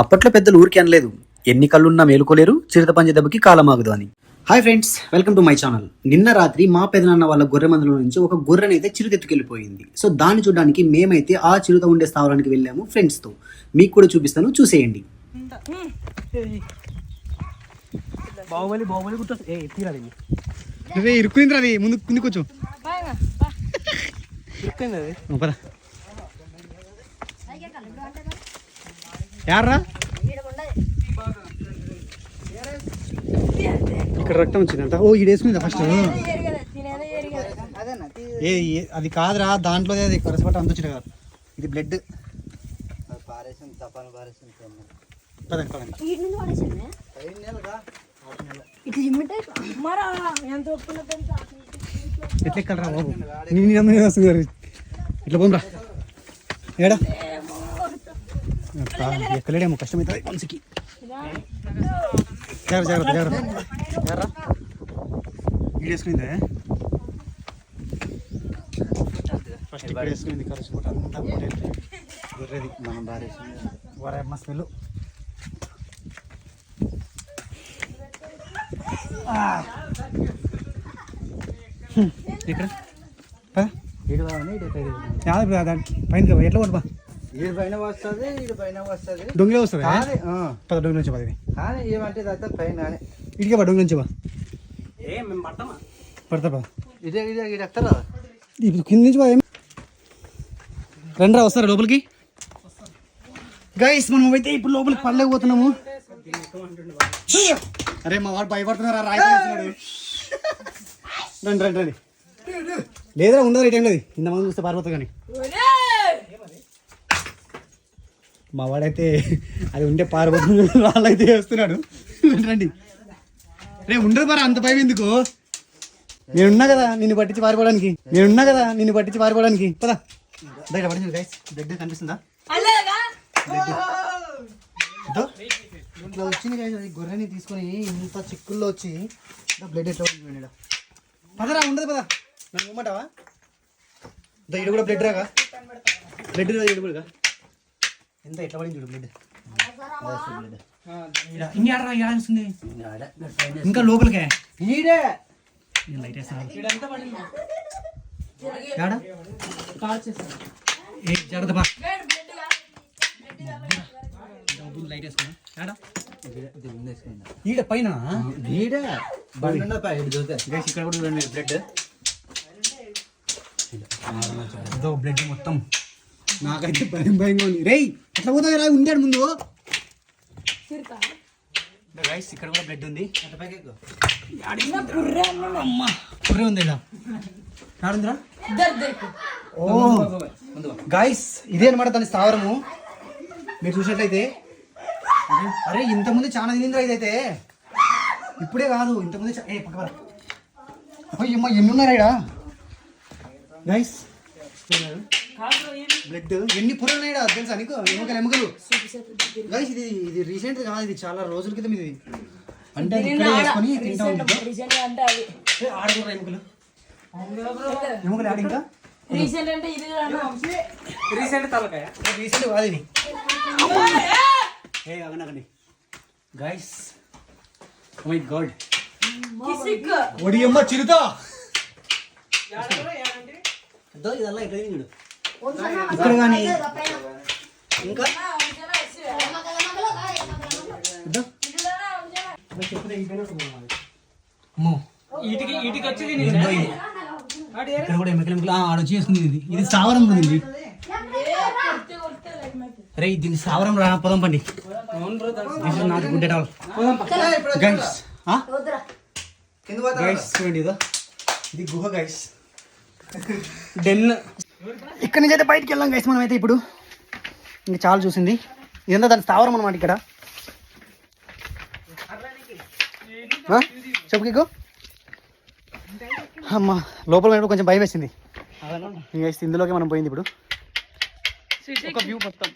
అప్పట్లో పెద్దలు ఊరికి అనలేదు. ఎన్ని కళ్ళున్నా మేలుకోలేరు చిరుత పంజ దెబ్బకి కాలమాగదు అని. Hi friends welcome to my channel. నిన్న రాత్రి మా పెదనాన్న వాళ్ళ గొర్రె మందుల నుంచి ఒక గొర్రెనైతే చిరుత ఎత్తుకెళ్ళిపోయింది సో దాన్ని చూడడానికి మేమైతే ఆ చిరుత ఉండే స్థావరానికి వెళ్ళాము ఫ్రెండ్స్తో మీకు కూడా చూపిస్తాను చూసేయండి. బాహుబలి బాహుబలి అది ముందు కింది కూర్చో. యార్రా ఇక్కడ రక్తం వచ్చిందంట ఓ ఈడు వేసుకుందా ఫస్ట్ ఏ ఏ- అది కాదురా దాంట్లో అది కరసపట్ట అంత వచ్చింది కదా ఇది బ్లడ్ పదండి పదండి ఎట్లా ఎక్కడరా బాబు. ఇట్లా పోంరా ఏడా ఎక్కలేడేమో కష్టమవుతుంది మనసుకి. జాగ్రత్త జాగ్రత్త జాగ్రత్త. జాగ్రత్త ఈడేసుకుందే ఫస్ట్ ఇక్కడ. వేసుకుంది ఖర్చు కూడా అంతా. గొర్రెది మనం బారేసింది వరమ్మ స్మెల్. ఇక్కడ పద. దాని పైన ఎట్లా కొట్టుబా ఈడు పైన వస్తుంది ఈడు పైన వస్తుంది. దొంగలే వస్తుంది? పద దొంగ నుంచి పది కానీ ఏమంటే పైన నుంచి పడతా ఇదే ఇదే ఇది ఎక్కరా? ఇప్పుడు కింద నుంచి ఏం? రండిరా వస్తారా లోపలికి? గైస్ మనం అయితే ఇప్పుడు లోపలికి పడలేకపోతున్నాము అరే మా వాడు భయపడుతున్నారా? రాయి. రండి రండి రండి. లేదురా ఉండదు ఈ టైంలో ఇంతమంది చూస్తే పారిపోతుంది కానీ. మా వాడైతే అది ఉంటే పారిపోతుంది వాళ్ళైతే వేస్తున్నాడు రండి, రే ఉండదు మరి అంత భయం ఎందుకు? నేనున్నా కదా నిన్ను పట్టించి పారిపోవడానికి. నేనున్నా కదా నిన్ను పట్టించి పారిపోవడానికి. పదా. బయట పడింది గైస్ బ్లడ్ కనిపిస్తుందా? ఇట్లా వచ్చింది guys, అది గొర్రెని తీసుకొని ఇంత చిక్కుల్లో వచ్చి బ్లడ్ ఎట్లా పడింది. పదరా ఉండదు పదా. నన్ను దా, ఈడ కూడా బ్లడ్ రాగా. బ్లడ్ రా ఈడ కూడా ఎంత ఎట్లా పడింది చూడు బ్లడ్ ఇంకా రా ఇస్తుంది ఇంకా లోపలికే ఈడే లైట్ వేస్తాను ఏడా ఏ జాగ్రత్త బా డబ్బులు లైట్ వేసుకున్నా ఏడా ఈడ పైన ఈడే ఇక్కడ కూడా బ్లడ్ బ్లడ్ మొత్తం నాకైతే భయం భయంగా ఉంది. రేయ్ ఎట్లా పోతుంది రా ఉండాడు ముందు. గైస్ ఇక్కడ కూడా బ్లడ్ ఉంది. పుర్రే ఉంది ఇలా. ఆడుందిరా ఓ గాయస్ ఇదే అనమాట దాని స్థావరము. మీరు చూసినట్లయితే. అరే ఇంతకుముందు చాలా తినిందిరా ఇదైతే. ఇప్పుడే కాదు ఇంతకుముందు ఏ పక్క అమ్మా ఎన్ని ఉన్నారా గైస్ బ్లడ్ ఎన్ని పొరలు ఉన్నాయి తెలుసా నీకు? ఎముకలు ఎముకలు. గైస్ ఇది ఇది రీసెంట్ కాదు ఇది చాలా రోజుల క్రితం ఇది. అంటే అది ఇక్కడే వేసుకొని తింటా ఉంటుంది ఎముకలు? ఎముకలు ఆడ ఇంకా? రీసెంట్ అంటే ఇది రీసెంట్ తలకాయ. రీసెంట్ కాదు ఇది. ఏ! గైస్ మై గాడ్ ఒడి అమ్మ చిరుతా. ఇదో ఇదల్లా ఇక్కడ చూడు ఇక్కడ కానీ ఇంకా ఇదో. ఇక్కడ కూడా చేసుకుంది ఇది. రే దీన్ని స్థావరం రా పొలం పండి. This is not good at all guys guys చూడండి ఇదో. ఇది గుహ గైస్ డెన్ ఇక్కడ నుంచి అయితే బయటికి వెళ్ళాం గైస్ మనం అయితే ఇప్పుడు. ఇంకా చాలా చూసింది. ఇదంతా దాని స్థావరం అనమాట ఇక్కడ. ఆ? చెప్పు కిక్కు. అమ్మా లోపల కొంచెం భయం వేసింది. ఇంకా ఇందులోకి మనం పోయింది ఇప్పుడు. ఒక వ్యూ మొత్తం.